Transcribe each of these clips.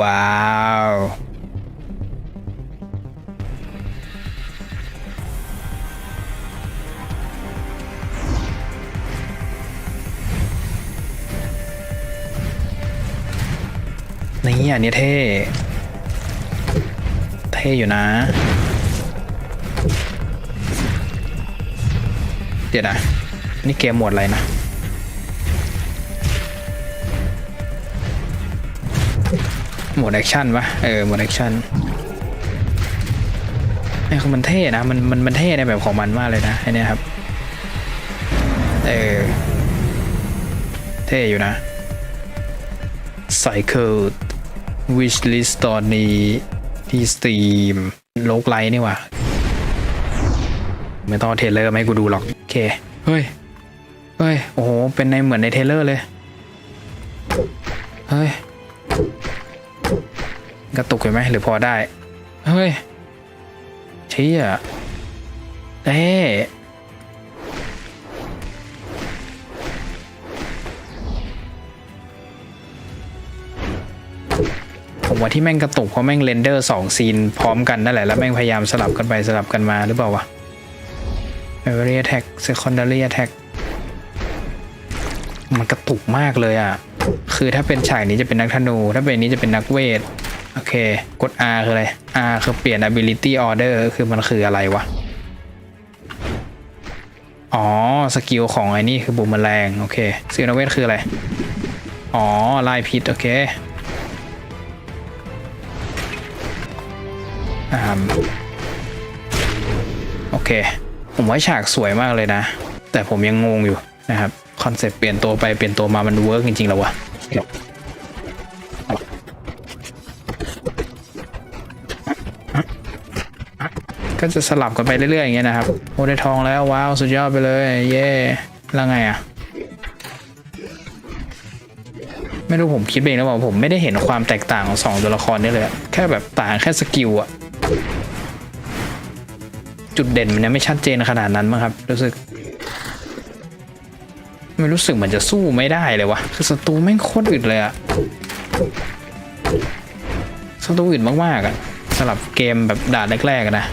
ว้าวนี่อันนี้เท่ เท่อยู่นะ เดี๋ยวนะ นี่เกมหมดอะไรนะ มดแอคชั่นปะเออโหมดแอคชั่นเนี่ยคือมันเท่นะมันมันมันเท่ในแบบของมันมากเลยนะไอเนี้ยครับเออเท่อยู่นะ Cycle Wish List ตอนนี้ที่ Steam โลกไลท์นี่ว่ะไม่ต้องเทเลอร์ไมาให้กูดูหรอก โอเค เฮ้ย เฮ้ย โอ้โห เป็นในเหมือนในเทเลอร์เลย เฮ้ย กระตุกเห็นไหมหรือพอได้ เฮ้ยเชี่ยเอ้ผมว่าที่แม่งกระตุกเพราะแม่งเรนเดอร์สองซีนพร้อมกันนั่นแหละแล้วแม่งพยายามสลับกันไปสลับกันมาหรือเปล่าวะ Primary Attack Secondary Attack มันกระตุกมากเลยอะ คือถ้าเป็นฉากนี้จะเป็นนักธนู ถ้าเป็นนี้จะเป็นนักเวท โอเค กด R คืออะไร R คือเปลี่ยน ability order คือมันคืออะไรวะ อ๋อ สกิลของไอ้นี่คือบูมแมลงโอเคสกิลนักเวทคืออะไร อ๋อลายพิษ โอเคอ่าโอเค ผมว่าฉากสวยมากเลยนะ แต่ผมยังงงอยู่นะครับ คอนเซปต์เปลี่ยนตัวไปเปลี่ยนตัวมามันเวิร์กจริงๆแล้ววะ ก็จะสลับกันไปเรื่อยๆอย่างเงี้ยนะครับโอ้ได้ทองแล้วว้าวสุดยอดไปเลยเย่แล้วไงอะไม่รู้ผมคิดเองแล้วว่าผมไม่ได้เห็นความแตกต่างของสองตัวละครนี้เลยอะแค่แบบต่างแค่สกิลอะจุดเด่นมันยังไม่ชัดเจนขนาดนั้นมั้งครับรู้สึกไม่รู้สึกเหมือนจะสู้ไม่ได้เลยวะคือศัตรูแม่งโคตรอึดเลยอะศัตรูอึดมากๆอะสำหรับเกมแบบด่านแรกๆนะ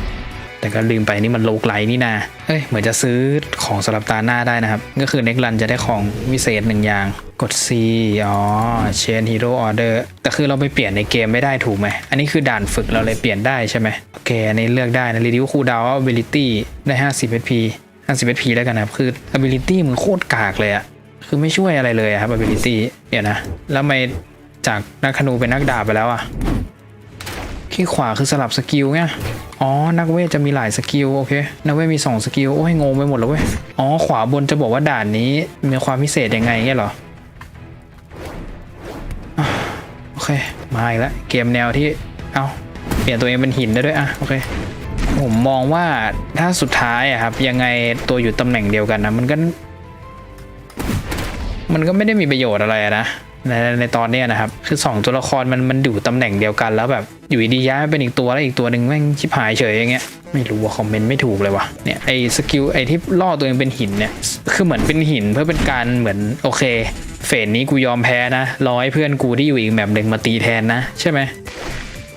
แต่ก็ลืมไปนี่มันโลกไลนี่นาเอ้ยเหมือนจะซื้อของสำหรับตาหน้าได้นะครับ ก็คือเน็กรันจะได้ของวิเศษหนึ่งอย่าง กด C อ๋อ Chain Hero Order แต่คือเราไปเปลี่ยนในเกมไม่ได้ถูกไหม อันนี้คือด่านฝึกเราเลยเปลี่ยนได้ใช่ไหมโอเคอันนี้เลือกได้นะ Reduce Cooldown Ability ได้ 50 HP 50 HP แล้วกันนะครับคือ Ability มึงโคตรกากเลยอะคือไม่ช่วยอะไรเลยอะครับ Ability เดี๋ยวนะ แล้วไม่จากนักธนูเป็นนักดาบไปแล้วอะ ขี้ขวาคือสลับสกิลไงอ๋อ นักเวทจะมีหลายสกิลโอเค นักเวทมี 2 สกิล โอ้ยงงไปหมดแล้วเว้ย อ๋อ ขวาบนจะบอกว่าด่านนี้มีความพิเศษยังไงเงี้ยเหรอ โอเค มาอีกแล้ว เกมแนวที่ เอาเปลี่ยนตัวเองเป็นหินได้ด้วยอะ โอเค ผมมองว่าถ้าสุดท้ายอะครับ ยังไงตัวอยู่ตำแหน่งเดียวกันนะ มันก็ มันก็ไม่ได้มีประโยชน์อะไรนะ ในในตอนเนี้ยนะครับ คือ 2 ตัวละครมันมันอยู่ตำแหน่งเดียวกันแล้วแบบอยู่ดีย้ายเป็นอีกตัวแล้วอีกตัวหนึ่งแม่งชิบหายเฉยอย่างเงี้ยไม่รู้ว่าคอมเมนต์ไม่ถูกเลยว่ะเนี่ยไอสกิลไอที่ล่อตัวเองเป็นหินเนี่ยคือเหมือนเป็นหินเพื่อเป็นการเหมือนโอเค เฟสนี้กูยอมแพ้นะรอให้เพื่อนกูที่อยู่อีกแบบหนึ่งมาตีแทนนะใช่ไหม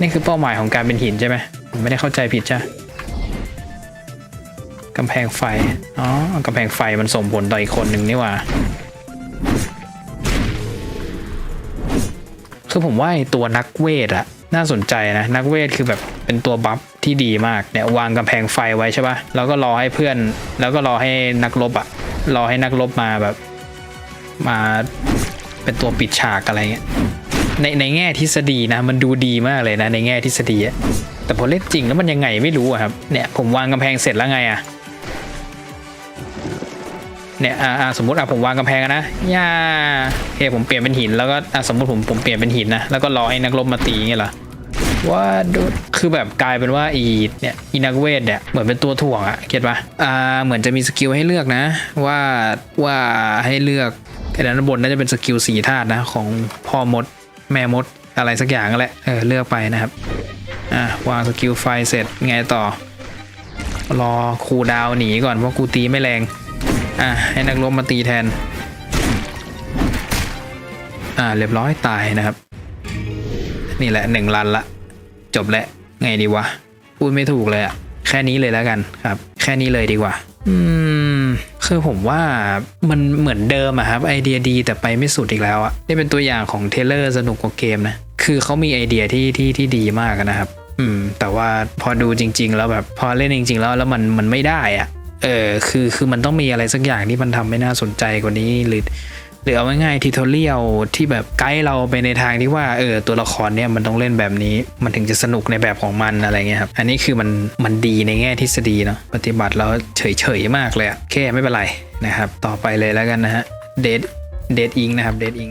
นี่คือเป้าหมายของการเป็นหินใช่ไหมผมไม่ได้เข้าใจผิดใช่กำแพงไฟอ๋อกำแพงไฟมันส่งผลต่ออีกคนหนึ่งนี่ว่า คือผมว่าตัวนักเวทอะน่าสนใจนะ นักเวทคือแบบเป็นตัวบัฟที่ดีมากเนี่ยวางกำแพงไฟไว้ใช่ปะแล้วก็รอให้เพื่อน แล้วก็รอให้นักรบอะรอให้นักรบมาแบบ มาเป็นตัวปิดฉากอะไรเงี้ยในในแง่ทฤษฎีนะ มันดูดีมากเลยนะ ในแง่ทฤษฎีอะแต่พอเล่นจริงแล้วมันยังไงไม่รู้อะครับเนี่ยผมวางกำแพงเสร็จแล้วไงอะ เนี่ยอ่าสมมติอะผมวางกำแพงนะย่าโอเคผมเปลี่ยนเป็นหินแล้วก็อะสมมติผมผมเปลี่ยนเป็นหินนะแล้วก็รอให้นักรบมาตีเงี้ยเหรอว่าดูคือแบบกลายเป็นว่าอีเนี่ยอีนักเวทเนี่ยเหมือนเป็นตัวถ่วงอะเก็ตปะอ่าเหมือนจะมีสกิลให้เลือกนะ ว่าว่าให้เลือกไอ้ด้านบนน่าจะเป็นสกิลสีธาตุนะของพ่อมดแม่มดอะไรสักอย่างนั่นแหละเออเลือกไปนะครับอ่าวางสกิลไฟเสร็จไงต่อ รอคูดาวหนีก่อนเพราะกูตีไม่แรง อะให้นักรบมาตีแทน อ่าเรียบร้อยตายนะครับ นี่แหละหนึ่งรันละ จบแล้วไงดีวะ พูดไม่ถูกเลยอะแค่นี้เลยแล้วกันครับ แค่นี้เลยดีกว่า อืมคือผมว่ามันเหมือนเดิมอะครับ ไอเดียดีแต่ไปไม่สุดอีกแล้วอะนี่เป็นตัวอย่างของเทเลอร์สนุกกว่าเกมนะคือเขามีไอเดียที่ที่ที่ดีมากนะครับ อืม แต่ว่าพอดูจริง ๆ แล้วแบบพอเล่นจริง ๆ แล้วแล้วมันมันไม่ได้อะ เออคือคือมันต้องมีอะไรสักอย่างที่มันทำไม่น่าสนใจกว่านี้หรือหรือเอาง่ายๆทิทอเรียลที่แบบไกด์เราไปในทางที่ว่าเออตัวละครเนี่ยมันต้องเล่นแบบนี้ มันถึงจะสนุกในแบบของมันอะไรเงี้ยครับ อันนี้คือมันมันดีในแง่ทฤษฎีเนาะปฏิบัติแล้วเฉยๆมากเลยอะแค่ไม่เป็นไรนะครับ ต่อไปเลยแล้วกันนะฮะเดดเดดอิงนะครับเดดอิง